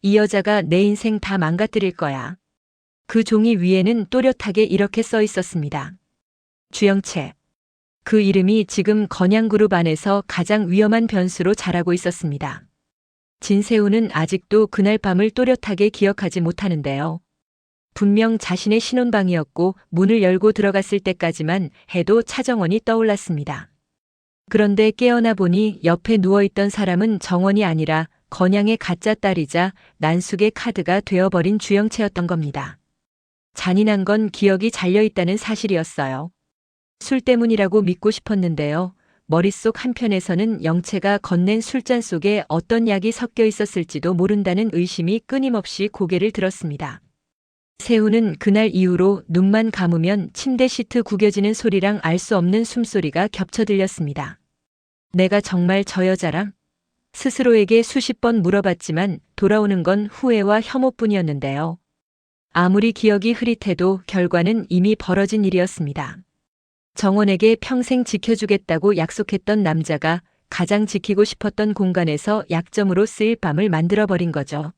이 여자가 내 인생 다 망가뜨릴 거야. 그 종이 위에는 또렷하게 이렇게 써 있었습니다. 주영채. 그 이름이 지금 건양그룹 안에서 가장 위험한 변수로 자라고 있었습니다. 진세우는 아직도 그날 밤을 또렷하게 기억하지 못하는데요. 분명 자신의 신혼방이었고 문을 열고 들어갔을 때까지만 해도 차정원이 떠올랐습니다. 그런데 깨어나 보니 옆에 누워있던 사람은 정원이 아니라 건양의 가짜 딸이자 난숙의 카드가 되어버린 주영채였던 겁니다. 잔인한 건 기억이 잘려있다는 사실이었어요. 술 때문이라고 믿고 싶었는데요. 머릿속 한편에서는 영채가 건넨 술잔 속에 어떤 약이 섞여 있었을지도 모른다는 의심이 끊임없이 고개를 들었습니다. 세우는 그날 이후로 눈만 감으면 침대 시트 구겨지는 소리랑 알 수 없는 숨소리가 겹쳐 들렸습니다. 내가 정말 저 여자랑? 스스로에게 수십 번 물어봤지만 돌아오는 건 후회와 혐오뿐이었는데요. 아무리 기억이 흐릿해도 결과는 이미 벌어진 일이었습니다. 정원에게 평생 지켜주겠다고 약속했던 남자가 가장 지키고 싶었던 공간에서 약점으로 쓰일 밤을 만들어버린 거죠.